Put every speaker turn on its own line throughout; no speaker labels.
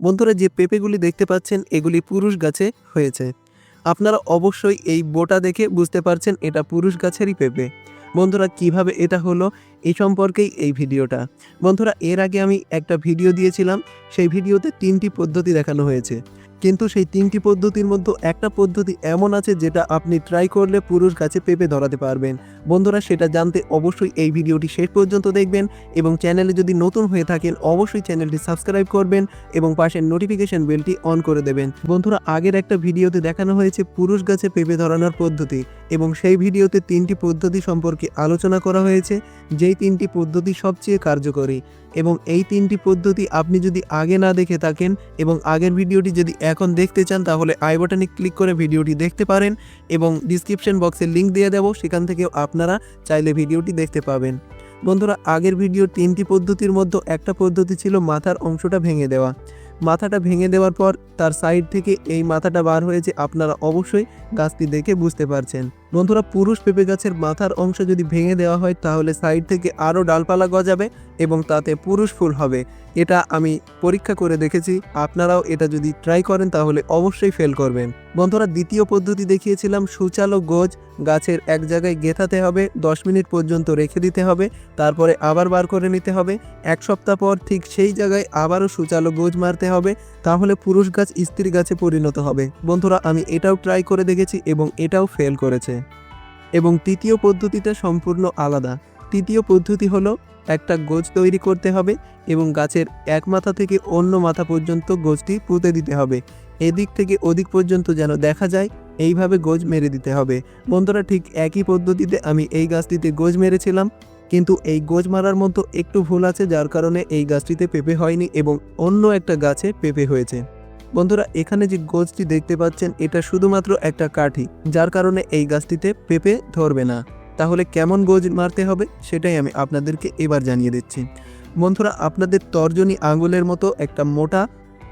বন্ধুরা যে পেঁপেগুলি দেখতে পাচ্ছেন, এগুলি পুরুষ গাছে হয়েছে। আপনারা অবশ্যই এই বোটা দেখে বুঝতে পারছেন এটা পুরুষ গাছেরই পেঁপে। বন্ধুরা, কীভাবে এটা হলো এই সম্পর্কেই এই ভিডিওটা। বন্ধুরা, এর আগে আমি একটা ভিডিও দিয়েছিলাম, সেই ভিডিওতে তিনটি পদ্ধতি দেখানো হয়েছে। কিন্তু সেই তিনটি পদ্ধতির মধ্যে একটা পদ্ধতি এমন আছে যেটা আপনি ট্রাই করলে পুরুষ গাছে পেঁপে ধরাতে পারবেন। বন্ধুরা, সেটা জানতে অবশ্যই এই ভিডিওটি শেষ পর্যন্ত দেখবেন এবং চ্যানেলে যদি নতুন হয়ে থাকেন, অবশ্যই চ্যানেলটি সাবস্ক্রাইব করবেন এবং পাশের নোটিফিকেশন বেলটি অন করে দেবেন। বন্ধুরা, আগের একটা ভিডিওতে দেখানো হয়েছে পুরুষ গাছে পেঁপে ধরানোর পদ্ধতি এবং সেই ভিডিওতে তিনটি পদ্ধতি সম্পর্কে আলোচনা করা হয়েছে। যেই তিনটি পদ্ধতি সবচেয়ে কার্যকরী এবং এই তিনটি পদ্ধতি আপনি যদি আগে না দেখে থাকেন এবং আগের ভিডিওটি যদি এখন দেখতে চান, তাহলে আই বাটনে ক্লিক করে ভিডিওটি দেখতে পারেন এবং ডিসক্রিপশন বক্সে লিংক দিয়ে দেব, সেখান থেকেও আপনারা চাইলে ভিডিওটি দেখতে পাবেন। বন্ধুরা, আগের ভিডিও তিনটি পদ্ধতির মধ্যে একটা পদ্ধতি ছিল মাথার অংশটা ভেঙে দেওয়া। মাথাটা ভেঙে দেওয়ার পর তার সাইড থেকে এই মাথাটা বার হয়েছে, আপনারা অবশ্যই গাছটি দেখে বুঝতে পারছেন। বন্ধুরা পুরুষ পেঁপে গাছের মাথার অংশ যদি ভেঙে দেওয়া হয়, তাহলে সাইড থেকে আরও ডালপালা গজাবে এবং তাতে পুরুষ ফুল হবে। এটা আমি পরীক্ষা করে দেখেছি। আপনারাও এটা যদি ট্রাই করেন, তাহলে অবশ্যই ফেল করবেন। বন্ধুরা দ্বিতীয় পদ্ধতি দেখিয়েছিলাম, সুচালো গোজ। গাছের এক জায়গায় গেঁথাতে হবে, দশ মিনিট পর্যন্ত রেখে দিতে হবে, তারপরে আবার বার করে নিতে হবে। এক সপ্তাহ পর ঠিক সেই জায়গায় আবারও সুচালো গোজ মারতে হবে। তাহলে পুরুষ গাছ স্ত্রী গাছে পরিণত হবে। বন্ধুরা, আমি এটাও ট্রাই করে দেখেছি এবং এটাও ফেল করেছে। এবং তৃতীয় পদ্ধতিটা সম্পূর্ণ আলাদা। তৃতীয় পদ্ধতি হলো, একটা গোজ তৈরি করতে হবে এবং গাছের এক মাথা থেকে অন্য মাথা পর্যন্ত গোজটি পুঁতে দিতে হবে। এদিক থেকে ওদিক পর্যন্ত যেন দেখা যায়, এইভাবে গোজ মেরে দিতে হবে। বন্ধুরা, ঠিক একই পদ্ধতিতে আমি এই গাছটিতে গোজ মেরেছিলাম। কিন্তু এই গোজ মারার মতো একটু ভুল আছে যার কারণে এই গাছটিতে পেঁপে হয়নি এবং অন্য একটা গাছে পেঁপে হয়েছে। বন্ধুরা, এখানে যে গোজটি দেখতে পাচ্ছেন, এটা শুধুমাত্র একটা কাঠি, যার কারণে এই গাছটিতে পেঁপে ধরবে না। তাহলে কেমন গোজ মারতে হবে, সেটাই আমি আপনাদেরকে এবার জানিয়ে দিচ্ছি। বন্ধুরা, আপনাদের তর্জনী আঙুলের মতো একটা মোটা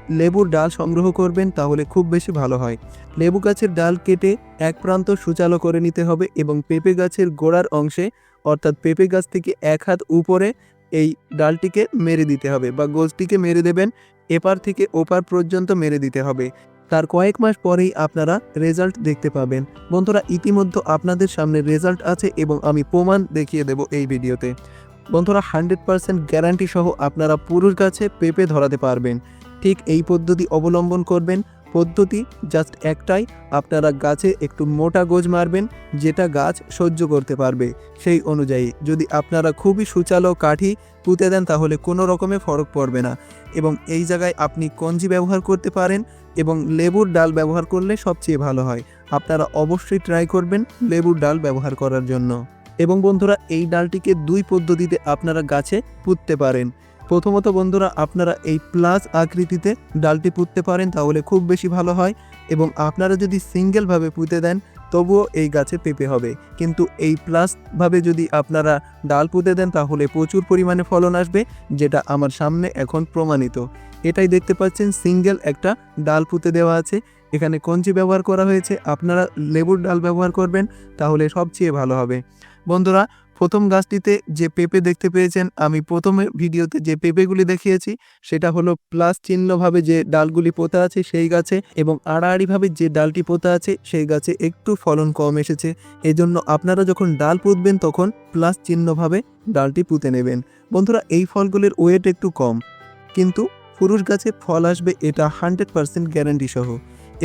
লেবুর ডাল সংগ্রহ করবেন, তাহলে খুব বেশি ভালো হয়। লেবু গাছের ডাল কেটে এক প্রান্ত সুচালো করে নিতে হবে এবং পেঁপে গাছের গোড়ার অংশে অর্থাৎ পেঁপে গাছ থেকে এক হাত উপরে এই ডালটিকে মেরে দিতে হবে বা গোজটিকে মেরে দেবেন, এপার থেকে ওপার পর্যন্ত মেরে দিতে হবে। তার কয়েক মাস পরেই আপনারা রেজাল্ট দেখতে পাবেন। বন্ধুরা, ইতিমধ্যে আপনাদের সামনে রেজাল্ট আছে এবং আমি প্রমাণ দেখিয়ে দেব এই ভিডিওতে। বন্ধুরা, হান্ড্রেড পারসেন্ট গ্যারান্টি সহ আপনারা পুরুষ গাছে পেঁপে ধরাতে পারবেন। ঠিক এই পদ্ধতি অবলম্বন করবেন। পদ্ধতি জাস্ট একটাই, আপনারা গাছে একটু মোটা গোজ মারবেন, যেটা গাছ সহ্য করতে পারবে, সেই অনুযায়ী। যদি আপনারা খুবই সুচালো কাঠি পুঁতে দেন, তাহলে কোনো রকমে ফরক পড়বে না। এবং এই জায়গায় আপনি কঞ্জি ব্যবহার করতে পারেন, এবং লেবুর ডাল ব্যবহার করলে সবচেয়ে ভালো হয়। আপনারা অবশ্যই ট্রাই করবেন লেবুর ডাল ব্যবহার করার জন্য। এবং বন্ধুরা, এই ডালটিকে দুই পদ্ধতিতে আপনারা গাছে পুঁততে পারেন। প্রথমত বন্ধুরা, আপনারা এই প্লাস আকৃতিতে ডালটি পুঁততে পারেন, তাহলে খুব বেশি ভালো হয়। এবং আপনারা যদি সিঙ্গেলভাবে পুঁতে দেন, তবুও এই গাছে পেঁপে হবে। কিন্তু এই প্লাসভাবে যদি আপনারা ডাল পুঁতে দেন, তাহলে প্রচুর পরিমাণে ফলন আসবে, যেটা আমার সামনে এখন প্রমাণিত। এটাই দেখতে পাচ্ছেন, সিঙ্গেল একটা ডাল পুঁতে দেওয়া আছে। এখানে কঞ্চি ব্যবহার করা হয়েছে। আপনারা লেবুর ডাল ব্যবহার করবেন, তাহলে সবচেয়ে ভালো হবে। বন্ধুরা প্রথম গাছটিতে যে পেঁপে দেখতে পেয়েছেন, আমি প্রথমে ভিডিওতে যে পেঁপেগুলি দেখিয়েছি, সেটা হলো প্লাস চিহ্নভাবে যে ডালগুলি পোতা আছে সেই গাছে এবং আড়াআড়িভাবে যে ডালটি পোতা আছে সেই গাছে একটু ফলন কম এসেছে। এজন্য আপনারা যখন ডাল পুঁতবেন, তখন প্লাস চিহ্নভাবে ডালটি পুঁতে নেবেন। বন্ধুরা, এই ফলগুলির ওয়েট একটু কম, কিন্তু পুরুষ গাছে ফল আসবে এটা হান্ড্রেড পারসেন্ট গ্যারান্টি সহ।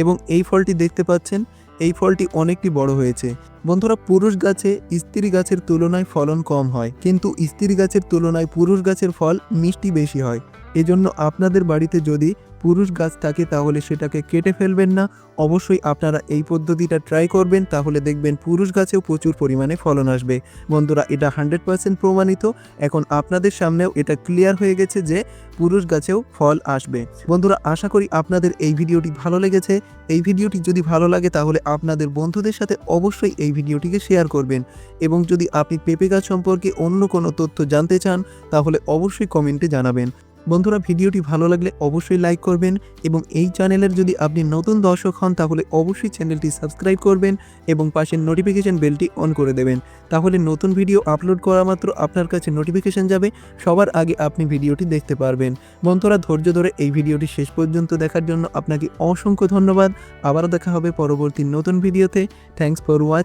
এবং এই ফলটি দেখতে পাচ্ছেন এই ফলটি অনেকটি বড় হয়েছে। বন্ধুরা, পুরুষ গাছে, স্ত্রী গাছের তুলনায় ফলন কম হয়। কিন্তু স্ত্রী গাছের তুলনায় পুরুষ গাছের ফল মিষ্টি বেশি হয়। এজন্য আপনাদের বাড়িতে যদি পুরুষ গাছ থাকে, তাহলে সেটাকে কেটে ফেলবেন না। অবশ্যই আপনারা এই পদ্ধতিটা ট্রাই করবেন, তাহলে দেখবেন পুরুষ গাছেও প্রচুর পরিমাণে ফলন আসবে। বন্ধুরা, এটা হান্ড্রেড পার্সেন্ট প্রমাণিত। এখন আপনাদের সামনেও এটা ক্লিয়ার হয়ে গেছে যে পুরুষ গাছেও ফল আসবে। বন্ধুরা, আশা করি আপনাদের এই ভিডিওটি ভালো লেগেছে। এই ভিডিওটি যদি ভালো লাগে, তাহলে আপনাদের বন্ধুদের সাথে অবশ্যই এই ভিডিওটিকে শেয়ার করবেন। এবং যদি আপনি পেঁপে গাছ সম্পর্কে অন্য কোনো তথ্য জানতে চান, তাহলে অবশ্যই কমেন্টে জানাবেন। বন্ধুরা, ভিডিওটি ভালো লাগলে অবশ্যই লাইক করবেন এবং এই চ্যানেলের যদি আপনি নতুন দর্শক হন, তাহলে অবশ্যই চ্যানেলটি সাবস্ক্রাইব করবেন এবং পাশের নোটিফিকেশন বেলটি অন করে দেবেন। তাহলে নতুন ভিডিও আপলোড করা মাত্র আপনার কাছে নোটিফিকেশন যাবে, সবার আগে আপনি ভিডিওটি দেখতে পারবেন। বন্ধুরা, ধৈর্য ধরে এই ভিডিওটি শেষ পর্যন্ত দেখার জন্য আপনাকে অসংখ্য ধন্যবাদ। আবারও দেখা হবে পরবর্তী নতুন ভিডিওতে। Thanks for watch